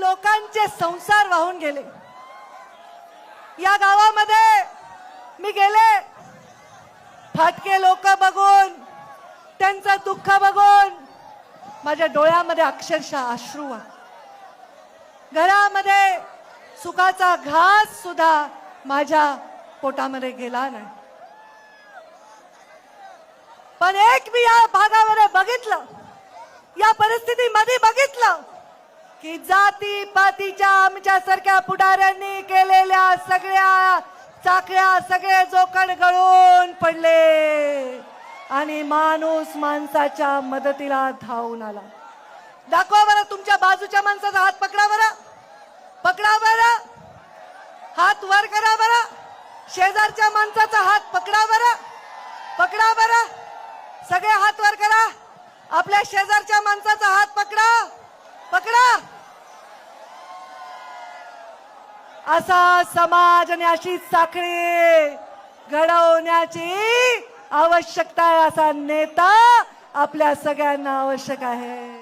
लोकांचे संसार वाहून गेले. या गावामध्ये मी गेले. फाटके लोक बघून त्यांचं दुःख बघून माझ्या डोळ्यामध्ये अक्षरशः अश्रू घरामध्ये सुखाचा घास सुद्धा माझ्या पोटामध्ये गेला नाही. पण एक मी या भागामध्ये बघितलं. या परिस्थितीमध्ये बघितलं. की जाती पातीच्या आमच्या सारख्या पुढाऱ्यांनी केलेल्या सगळ्या चाकळ्या सगळे जोखड गळून पडले. आणि माणूस माणसाच्या मदतीला धावून आला. दाखवा बरं तुमच्या बाजूच्या माणसाचा हात पकडा बरं. पकडा बरं. हात वर करा बरं. शेजारच्या माणसाचा हात पकडा बरं. पकडा बरं. सगळे हात वर करा. आपल्या शेजारच्या माणसाचा हात पकडा. असा समाज आणि अशी साखळी घडवण्याची आवश्यकता आहे असा नेता आपल्या सगळ्यांना आवश्यक आहे.